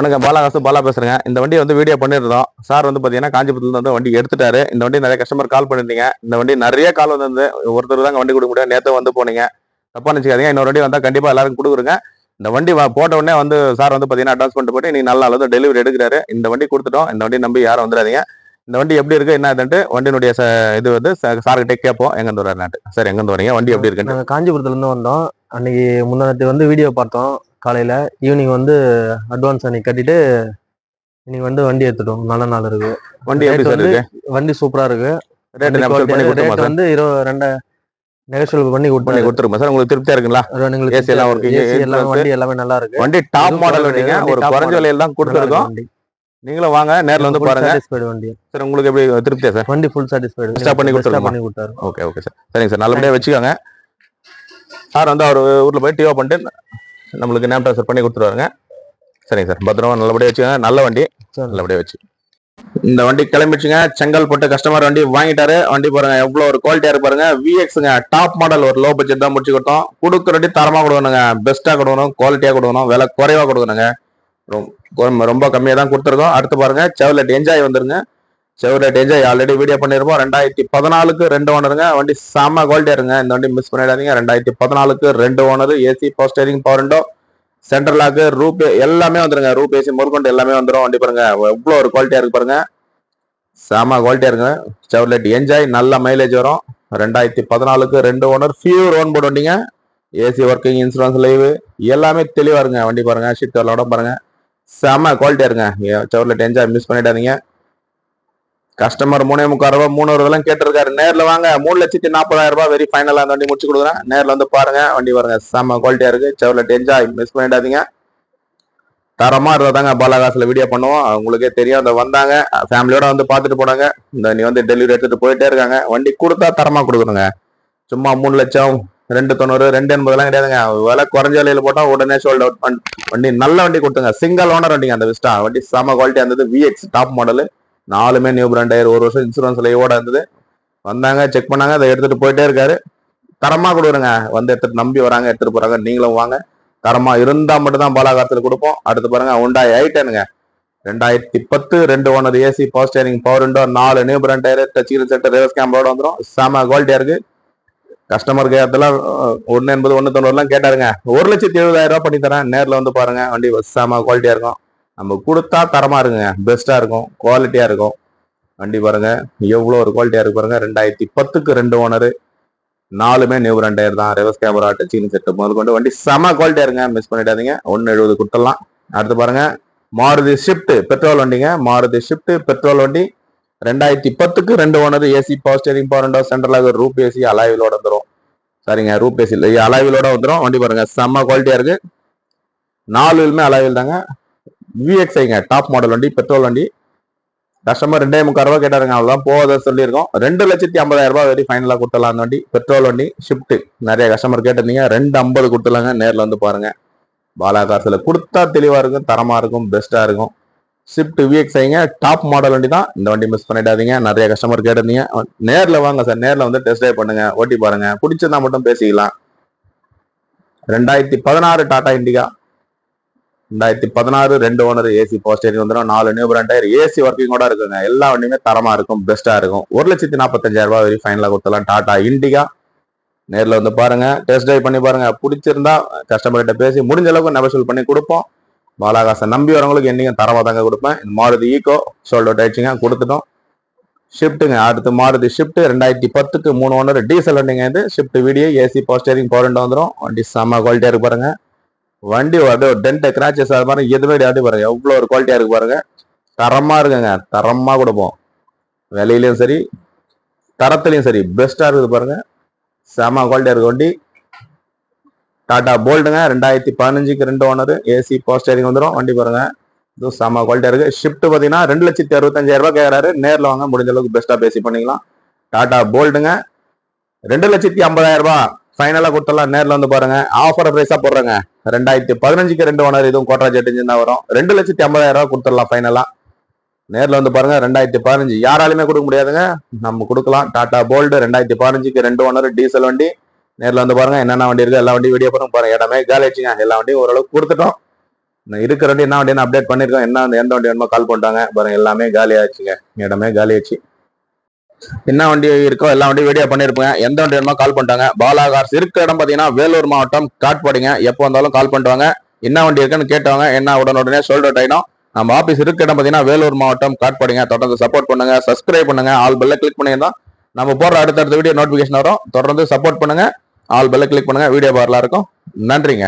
வணக்கம் பாலாகாசு பாலா பேசுறேங்க. இந்த வண்டி வந்து வீடியோ பண்ணியிருந்தோம். சார் வந்து பார்த்தீங்கன்னா காஞ்சிபுரத்துல வந்து வண்டி எடுத்துட்டாரு. இந்த வண்டி நிறைய கஸ்டமர் கால் பண்ணிருந்தீங்க இந்த வண்டி நிறைய கால் வந்து ஒருத்தர் தாங்க வண்டி கொடுக்க முடியாது. நேற்று வந்து போனீங்க. தப்பா நினச்சிக்காதீங்க. இன்னொரு வண்டி வந்தால் கண்டிப்பாக எல்லாருக்கும் கொடுக்குறேங்க. இந்த வண்டி போட்ட உடனே வந்து சார் வந்து பார்த்தீங்கன்னா அட்வான்ஸ் பண்ணிட்டு போயிட்டு நீ நல்ல அளவு டெலிவரி எடுக்கிறாரு. இந்த வண்டி கொடுத்துட்டோம். இந்த வண்டி நம்பி யாரும் வந்துடாதீங்க. இந்த வண்டி எப்படி இருக்கு என்ன இதுன்ட்டு வண்டியினுடைய ச- இது வந்து சார்கிட்ட கேட்போம். எங்கேருந்து இருந்து நாட்டு சார் எங்கேருந்து வரீங்க வண்டி எப்படி இருக்குன்னு நாங்கள் காஞ்சிபுரத்துலேருந்து வந்தோம். அன்னைக்கு முன்னாடி வந்து வீடியோ பார்த்தோம். காலையில ஈவினிங் வந்து அட்வான்ஸ் அன்னைக்கு கட்டிட்டு இன்னைக்கு வந்து வண்டி எடுத்துட்டோம். நல்ல நாள் இருக்கு. வண்டி வந்து இருக்கு? வண்டி சூப்பரா இருக்கு. ரேட் வந்து இருபது ரெண்டு நெகோஷியல் பண்ணி பண்ணி கொடுத்தாரு கொடுத்துருமா சார் உங்களுக்கு திருப்தியா இருக்குங்களா? எல்லாம் working, ஏசி எல்லாம் influence. வண்டி எல்லாமே நல்லா இருக்கு. வண்டி டாப் மாடல் வண்டிங்க. ஒரு குறைஞ்ச. விலையில தான் இருக்கு கொடுத்துருக்கோம். நீங்களும் வாங்க நேர்ல வந்து பாருங்க. satisfied வண்டி. சார் உங்களுக்கு எப்படி திருப்தியா சார் வண்டி ஃபுல் சாட்டிஸ்ஃபைடு ஆ பண்ணி கொடுத்துருமா? பண்ணி கொடுத்தாரு. ஓகே ஓகே சார் சரிங்க சார் நல்லபடியா வச்சுக்கோங்க. சார் வந்து அவர் ஊர்ல போய் டிஓ பண்ணிட்டு நம்மளுக்கு நேம் ட்ரான்ஸ்ஃபர் பண்ணி கொடுத்துருவாருங்க. சரிங்க சார் பத்திரமா நல்லபடியா வச்சுக்கோங்க. நல்ல வண்டி. சரி. நல்லபடியா வச்சு. இந்த வண்டி கிளம்பிச்சுங்க செங்கல் போட்டு கஸ்டமர் வண்டி வாங்கிட்டாரு. வண்டி பாருங்க எவ்வளவு ஒரு குவாலிட்டியா இருக்கு பாருங்க. விஎக்ஸுங்க டாப் மாடல் ஒரு லோ பட்ஜெட் தான் முடிச்சு கொடுத்தோம். கொடுக்குற வண்டி தரமா கொடுக்கணுங்க. பெஸ்டா கொடுக்கணும். குவாலிட்டியா கொடுக்கணும். விலை குறைவா கொடுக்கணுங்க. ரொம்ப- ரொம்ப கம்மியா தான் கொடுத்துருக்கோம். அடுத்து பாருங்க செவலெட் என்ஜாய் வந்துருங்க. செவலெட் என்ஜாய் ஆல்ரெடி வீடியோ பண்ணிருப்போம். ரெண்டாயிரத்தி பதினாலுக்கு ரெண்டு ஓனருங்க. வண்டி செம்ம குவாலிட்டியா இருங்க இந்த வண்டி மிஸ் பண்ணிடாதீங்க. ரெண்டாயிரத்தி பதினாலுக்கு ரெண்டு owner. AC power steering power window lock roof எல்லாமே வந்துருங்க. ரூப் ஏசி முதற்கொண்டு எல்லாமே வந்துரும். வண்டி பாருங்க. எவ்வளவு ஒரு குவாலிட்டியா இருக்கு பாருங்க. செம குவாலிட்டியா இருக்குங்க. செவலெட் என்ஜாய் நல்ல மைலேஜ் வரும். ரெண்டாயிரத்தி பதினாலுக்கு ரெண்டு ஓனர் ஃபியூர் ஓன் போட வண்டிங்க. ஏசி ஒர்க்கிங் இன்சூரன்ஸ் லைவ் எல்லாமே தெளிவா இருங்க வண்டி பாருங்க. ஷீட் கவரோட பாருங்க. செம குவாலிட்டியா இருங்க செவலெட் என்ஜாய் மிஸ் பண்ணிடாதீங்க. கஸ்டமர் மூணே முக்கால் ரூபாய் மூணு ரூபாய் கேட்டிருக்காரு. நேரில் வாங்க மூணு லட்சத்தி நாற்பதாயிரம் ரூபாய் வெரி ஃபைனலாக அந்த வண்டி முடிச்சு கொடுக்குறேன். நேரில் வந்து பாருங்க வண்டி வருங்க செம்ம குவாலிட்டியாக இருக்கு. செவலெட் என்ஜாய் மிஸ் பண்ணிடாதீங்க. தரமாக இருந்தால் தாங்க பாலாகாசுல வீடியோ பண்ணுவோம். அவங்களுக்கே தெரியும் அந்த வந்தாங்க ஃபேமிலியோட வந்து பார்த்துட்டு போனாங்க. இந்த நீ வந்து டெலிவரி எடுத்துகிட்டு போயிட்டே இருக்காங்க. வண்டி கொடுத்தா தரமாக கொடுக்குறோங்க சும்மா மூணு லட்சம் ரெண்டு தொண்ணூறு ரெண்டு எண்பதுலாம் கிடையாதுங்க. விலை குறைஞ்ச விலையில போட்டால் உடனே சோல்ட் அவுட் வண்டி நல்ல வண்டி கொடுத்துங்க. சிங்கிள் ஓனர் வண்டிங்க அந்த விஸ்டா வண்டி செம குவாலிட்டியாக இருந்தது. விஎக்ஸ் டாப் மாடலு நாலுமே நியூ பிராண்ட் டயர் ஒரு வருஷம் இன்சூரன்ஸ் லைவோட இருந்தது. வந்தாங்க செக் பண்ணாங்க அதை எடுத்துட்டு போயிட்டே இருக்காரு. தரமா கொடுக்குறங்க வந்து எடுத்துட்டு நம்பி வராங்க எடுத்துட்டு போறாங்க. நீங்களும் வாங்க. தரமா இருந்தா மட்டும்தான் பாலாகாரத்தில் கொடுப்போம். அடுத்து பாருங்க உண்டாய் ஐட்டனுங்க ரெண்டாயிரத்தி பத்து ரெண்டு owner AC power steering power window நாலு new brand tyre touch set reverse கேமரோட வந்துடும் செம குவாலிட்டியா இருக்கு. கஸ்டமர் கேட்டெல்லாம் ஒன்று எண்பது ஒன்று தொண்ணூறுலாம் கேட்டாருங்க. ஒரு லட்சத்தி எழுபதாயிரம் ரூபா பண்ணி தரேன் நேரில் வந்து பாருங்க வண்டி செம குவாலிட்டியா இருக்கும். நம்ம கொடுத்தா தரமா இருக்குங்க. பெஸ்டா இருக்கும். குவாலிட்டியா இருக்கும். வண்டி பாருங்க. எவ்வளோ ஒரு குவாலிட்டியா இருக்கு பாருங்க. ரெண்டாயிரத்தி பத்துக்கு ரெண்டு ஓனரு நாலுமே நியூ ரெண்டாயிரம் தான். ரிவர்ஸ் கேமரா டச்சிங் செட்டு முதல் கொண்டு வண்டி செம குவாலிட்டியா இருங்க மிஸ் பண்ணிடாதீங்க. ஒன்னு எழுபது கொடுத்துடலாம். அடுத்து பாருங்க. மாருதி ஷிஃப்ட் பெட்ரோல் வண்டிங்க. மாருதி ஷிஃப்ட் பெட்ரோல் வண்டி. ரெண்டாயிரத்தி பத்துக்கு ரெண்டு owner AC power steering power window சென்ட்ரலாக roof AC அலாய்விலோட வந்துடும் சரிங்க. ரூப் ஏசி அலாய்விலோட வந்துடும் வண்டி பாருங்க. செம்ம குவாலிட்டியா இருக்கு. வீலுமே அலாய்வில் தாங்க. விஎக்ஸ்ஐங்க டாப் மாடல் வண்டி பெட்ரோல் வண்டி. கஸ்டமர் ரெண்டே முக்கால் ரூபா கேட்டாருங்க அவ்வளவுதான் போகாத சொல்லியிருக்கோம். ரெண்டு லட்சத்தி ஐம்பதாயிரம் ரூபாய் வரை ஃபைனலாக கொடுத்துடலாம் அந்த வண்டி. பெட்ரோல் வண்டி ஷிஃப்ட் நிறைய கஸ்டமர் கேட்டிருந்தீங்க ரெண்டு ஐம்பது கொடுத்துலாங்க நேரில் வந்து பாருங்க. பாலா காசில் கொடுத்தா தெளிவாக இருக்கும் தரமாக இருக்கும் பெஸ்ட்டாக இருக்கும். ஷிஃப்ட் விஎக்ஸ்ஐங்க டாப் மாடல் வண்டி தான். இந்த வண்டி மிஸ் பண்ணிடாதீங்க நிறைய கஸ்டமர் கேட்டிருந்தீங்க. நேரில் வாங்க சார் நேரில் வந்து டெஸ்ட் ட்ரைவ் பண்ணுங்க ஓட்டி பாருங்க. பிடிச்சிருந்தா மட்டும் பேசிக்கலாம். ரெண்டாயிரத்தி பதினாறு டாடா இண்டிகா ரெண்டாயிரத்தி பதினாறு ரெண்டு ஓனர் ஏசி போஸ்டேரிங் வந்துடும் நாலு நியூ பிராண்ட் டயர் ஏசி ஒர்க்கிங்கோட இருக்குங்க. எல்லா வண்டியுமே தரமா இருக்கும். பெஸ்டா இருக்கும். ஒரு லட்சத்தி நாற்பத்தஞ்சாயிரம் ரூபாய் வரை ஃபைனலா கொடுத்தலாம் டாடா இண்டிகா நேரில் வந்து பாருங்க. டெஸ்ட் ட்ரைவ் பண்ணி பாருங்க. பிடிச்சிருந்தா கஸ்டமர் கிட்ட பேசி முடிஞ்ச அளவுக்கு நெபசல் பண்ணி கொடுப்போம். பாலாகாசை நம்பி வரவங்களுக்கு என்னைக்கும் தரமாக தாங்க கொடுப்பேன். இந்த மாருதி ஈகோ சோல்ட் அவுட் ஆயிடுச்சுங்க. கொடுத்துட்டோம். ஷிஃப்ட்டுங்க அடுத்து மாருதி ஷிஃப்ட் ரெண்டாயிரத்தி பத்துக்கு மூணு ஓனர் டீசல் வண்டிங்க இது. Shift video AC power steering power வந்துடும் வண்டி செம்ம குவாலிட்டியாக இருக்கு பாருங்க. வண்டி அது டென்ட் கிராச்சஸ் அது மாதிரி எதுவுமே கிடையாது பாருங்க. எவ்வளோ ஒரு குவாலிட்டியாக இருக்கு பாருங்க. தரமாக இருக்குங்க. தரமாக கொடுப்போம். விலையிலையும் சரி தரத்துலையும் சரி பெஸ்ட்டாக இருக்குது பாருங்க. செம குவாலிட்டியாக இருக்கு வண்டி. டாடா போல்டுங்க ரெண்டாயிரத்தி பதினஞ்சுக்கு ரெண்டு ஓனர். ஏசி போஸ்டரிங் வந்துடும் வண்டி பாருங்க. இதுவும் செம குவாலிட்டியாக இருக்குது ஷிஃப்ட் பார்த்தீங்கன்னா ரெண்டு லட்சத்தி அறுபத்தஞ்சாயிரம் ரூபாய் நேரில் வாங்க முடிஞ்ச அளவுக்கு பெஸ்ட்டாக பேசி பண்ணிக்கலாம். டாடா போல்டுங்க ரெண்டு லட்சத்தி ஐம்பதாயிரம் ரூபாய். ஃபைனலாக கொடுத்தலாம் நேரில் வந்து பாருங்க. ஆஃபர் ப்ரைஸாக போடுறாங்க. ரெண்டாயிரத்தி பதினஞ்சுக்கு ரெண்டு ஓனர் இதுவும் கோட்ரா ஜெட் தான் வரும். ரெண்டு லட்சத்தி ஐம்பதாயிரம் ரூபாய் கொடுத்துடலாம் ஃபைனலாக நேரில் வந்து பாருங்க ரெண்டாயிரத்தி பதினஞ்சு. யாராலுமே கொடுக்க முடியாதுங்க. நம்ம கொடுக்கலாம். டாடா போல்டு ரெண்டாயிரத்தி பதினஞ்சுக்கு ரெண்டு ஓனர் டீசல் வண்டி. நேரில் வந்து பாருங்க என்னென்ன வண்டி இருக்குது எல்லா வண்டியும் வீடியோ பாருங்க பாருங்க இடமே காலி வச்சுங்க எல்லா வண்டியும் ஓரளவுக்கு கொடுத்துட்டோம். நான் இருக்கிற வண்டி என்ன வண்டி அப்டேட் பண்ணிருக்கோம் என்ன வந்து எந்த வண்டி வேணுமோ கால் பண்ணிட்டாங்க. பாருங்க எல்லாமே காலி ஆச்சுங்க இடமே காலி ஆச்சு என்ன வண்டி இருக்கோ எல்லா வண்டியும் வீடியோ பண்ணிருப்பேன் எந்த வண்டி வேணுமோ கால் பண்ணிட்டாங்க. பாலாகார்ஸ் இருக்க இடம் பாத்தீங்கன்னா வேலூர் மாவட்டம் காட்பாடிங்க. எப்போ வந்தாலும் கால் பண்ணிட்டுவாங்க என்ன வண்டி இருக்குன்னு கேட்டவங்க என்ன உடனுடனே சோல்ட் டைனோ ஆயிடும் நம்ம ஆபீஸ் இருக்க இடம் பாத்தீங்கன்னா வேலூர் மாவட்டம் காட்பாடிங்க. தொடர்ந்து சப்போர்ட் பண்ணுங்க. சப்ஸ்கிரைப் பண்ணுங்க. ஆல் பெல்ல கிளிக் பண்ணியிருந்தோம் நம்ம போடுற அடுத்தடுத்த வீடியோ நோட்டிபிகேஷன் வரும். தொடர்ந்து சப்போர்ட் பண்ணுங்க. ஆல் பெல்ல கிளிக் பண்ணுங்க. வீடியோ பார்லாம் இருக்கும். நன்றிங்க.